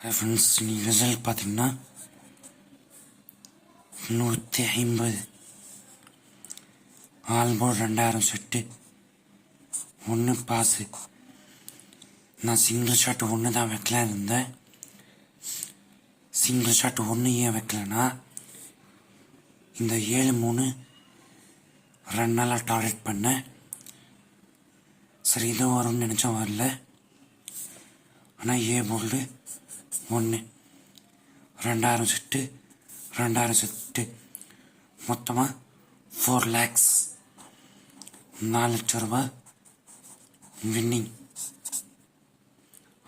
Friends இன்னைக்கு result பார்த்தீங்கன்னா நூற்றி ஐம்பது. ஆல்போர்ட் ரெண்டாயிரம் செட்டு ஒன்று பாஸு நான் சிங்கிள் ஷாட் ஒன்று தான் வைக்கலாம் இருந்தேன். சிங்கிள் ஷாட் ஒன்று ஏன் வைக்கலன்னா இந்த ஏழு மூணு ரெண்டு நாளாக டார்கெட் பண்ணேன். சரி இதுவும் வரும்னு நினச்சோம் வரல. ஆனால் ஏ போல்டு ஒன்று ரெண்டாயிரம் செட்டு ரெண்டாயிரம் செட்டு. மொத்தமாக ஃபோர் லேக்ஸ் நாலு லட்ச ரூபாய் winning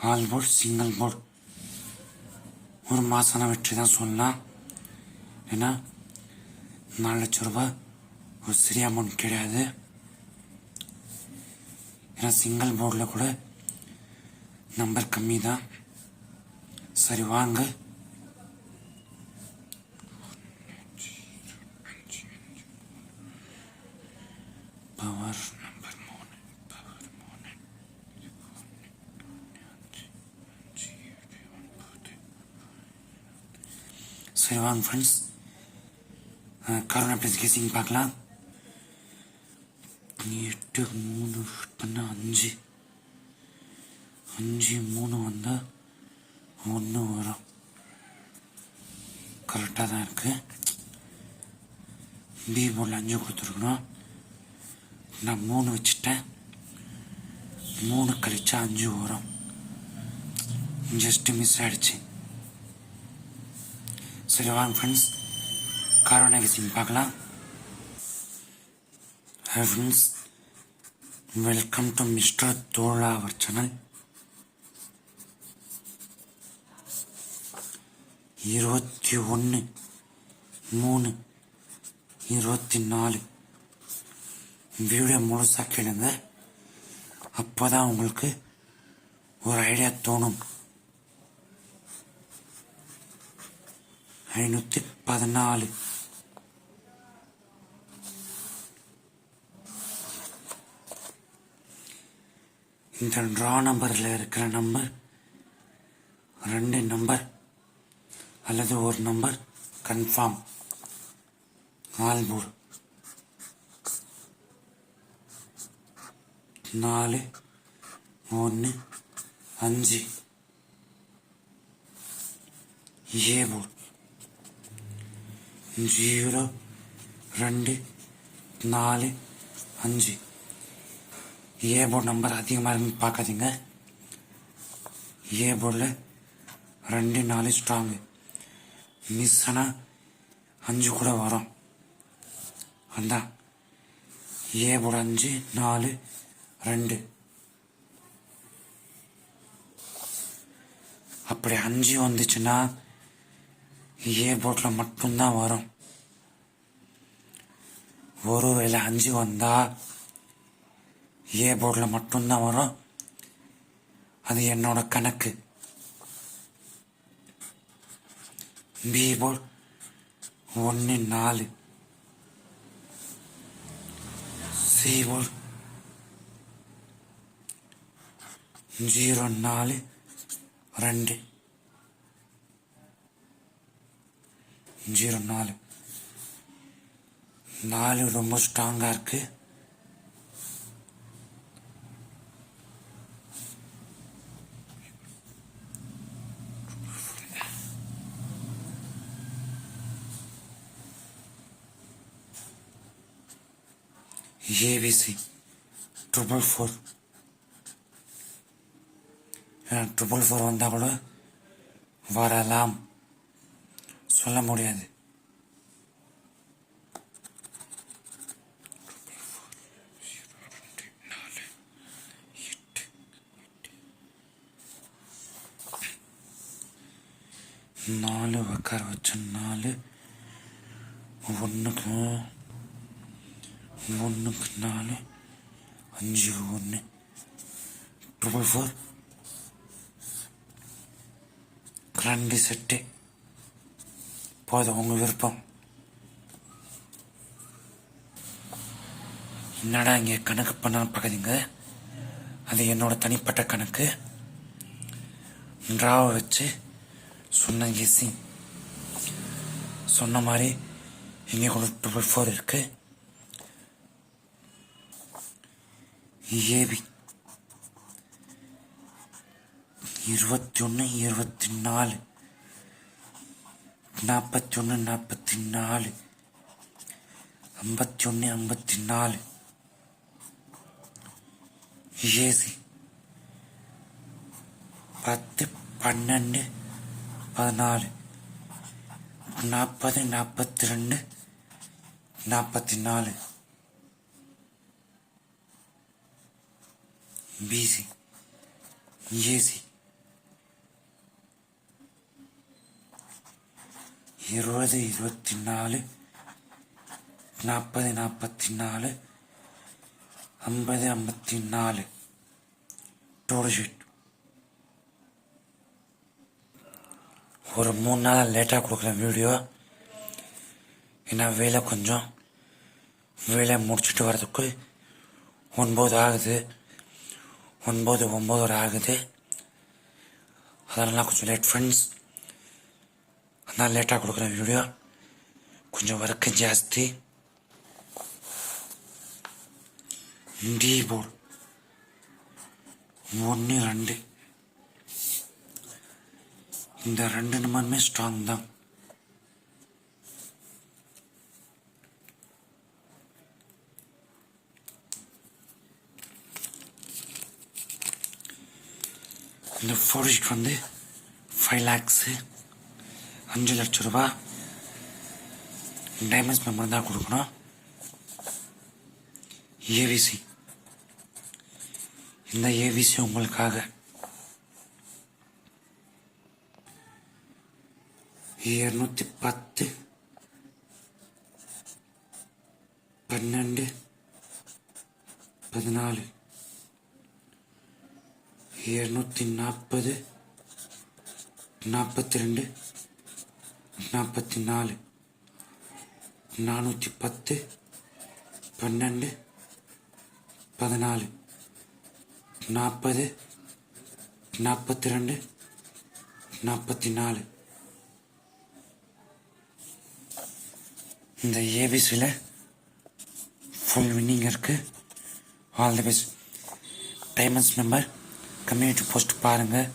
all board single board ஒரு மாதம் வெற்றி தான் சொல்லலாம். ஏன்னா நாலு லட்ச ரூபாய் ஒரு சிறிய அமௌண்ட் கிடையாது. ஏன்னா சிங்கிள் போர்டில் கூட நம்பர் கம்மி தான் சரி வாங்க. பவர் நம்பர் மூணு பவர் மூணு. சரி வாங்க ஃப்ரெண்ட்ஸ் கரோனா ப்ளஸ் கேசிங் பார்க்கலாம். எட்டு மூணு பண்ண அஞ்சு. அஞ்சு மூணு வந்தால் ஒன்று வரும் கரெக்டாக தான் இருக்குது பி போர்டில் அஞ்சு கொடுத்துருக்கணும். நான் மூணு வச்சுட்டேன். மூணு கழிச்சா அஞ்சு வரும். ஜஸ்ட்டு மிஸ் ஆகிடுச்சு சரி வாங்க ஃப்ரெண்ட்ஸ் காரோ நெகசிங் பார்க்கலாம். Hi friends welcome to mister Thozha our channel இருபத்தி ஒன்று மூணு இருபத்தி நாலு. வீடியோ முழுசாக கேளுங்க. அப்போ தான் உங்களுக்கு ஒரு ஐடியா தோணும். ஐநூற்றி பதினாலு. இந்த ட்ரா நம்பரில் இருக்கிற நம்பர் ரெண்டு நம்பர் அல்லது ஒரு நம்பர் கன்ஃபார்ம். ஆல்பூர் நாலு ஒன்று அஞ்சு. ஏபூர் ஜீரோ ரெண்டு நாலு அஞ்சு. ஏ போர்டு நம்பர் அதிகமாக இருக்குன்னு பார்க்காதீங்க. ஏ போர்டில் ரெண்டு நாலு ஸ்ட்ராங்கு மிஸ் ஆனால் அஞ்சு கூட வரும். அதான் ஏ போர்டு அஞ்சு நாலு ரெண்டு. அப்படி அஞ்சு வந்துச்சுன்னா ஏ போர்டில் மட்டும்தான் வரும். ஒருவேளை அஞ்சு வந்தால் ஏ போர்டில் மட்டும்தான் வரும். அது என்னோட கணக்கு. பி ஒன்று நாலு சி ஜீரோ நாலு ரெண்டு ஜீரோ நாலு நாலு ரொம்ப ஸ்ட்ராங்காக இருக்குது AVC triple four triple four வந்தால் கூட வரலாம். சொல்ல முடியாது. நாலு உக்கார வச்சு நாலு ஒன்றுக்கு ஒன்றுக்கு நாலு அஞ்சு ஒன்று ட்ரிபிள் ஃபோர் ரெண்டு செட்டு. போதும் உங்கள் விருப்பம். என்னடா இங்கே கணக்கு பண்ண பார்க்குறீங்க அது என்னோட தனிப்பட்ட கணக்கு. ட்ராவை வச்சு சொன்ன கெஸ்ஸிங் சொன்ன மாதிரி இங்கே கூட ட்ரிபிள் ஃபோர் இருக்குது ஏபி. இருபத்தி ஒன்று இருபத்தி நாலு நாற்பத்தி ஒன்று நாற்பத்தி நாலு ஐம்பத்தி ஒன்று ஐம்பத்தி நாலு ஏசி. பத்து பன்னெண்டு பதினாலு. நாற்பது நாற்பத்தி ரெண்டு நாற்பத்தி நாலு பிசி ஏசி இருபது இருபத்தி நாலு நாற்பது நாற்பத்தி நாலு ஐம்பது ஐம்பத்தி நாலு டோடு ஷீட் ஒரு மூணு நாள் லேட்டாக கொடுக்குறேன் வீடியோ ஏன்னா வேலை கொஞ்சம். வேலை முடிச்சுட்டு வரதுக்கு ஒன்பது ஆகுது. ஒன்பது ஒம்பது ஆகுது. அதனால கொஞ்சம் லேட் ஃப்ரெண்ட்ஸ் அதனால் லேட்டாக கொடுக்குறேன் வீடியோ கொஞ்சம் ஒர்க்கு ஜாஸ்தி. இண்டி போர்டு ஒன்று ரெண்டு. இந்த ரெண்டு நம்பருமே ஸ்ட்ராங் தான். இந்த ஃபோட்டோஷீட் வந்து ஃபைவ் லேக்ஸு அஞ்சு லட்சம் ரூபா டைமண்ட்ஸ் மெம்பர் தான் கொடுக்கணும் ஏவிசி இந்த ஏவிசி உங்களுக்காக இருநூத்தி பத்து பன்னெண்டு பதினாலு இருநூத்தி நாற்பது நாற்பத்தி ரெண்டு நாற்பத்தி நாலு நானூற்றி பத்து பன்னெண்டு பதினாலு நாற்பது நாற்பத்தி ரெண்டு நாற்பத்தி நாலு இந்த ஏபிசியில் ஃபுல் வின்னிங் இருக்குது all the best diamonds number community post பாருங்கள்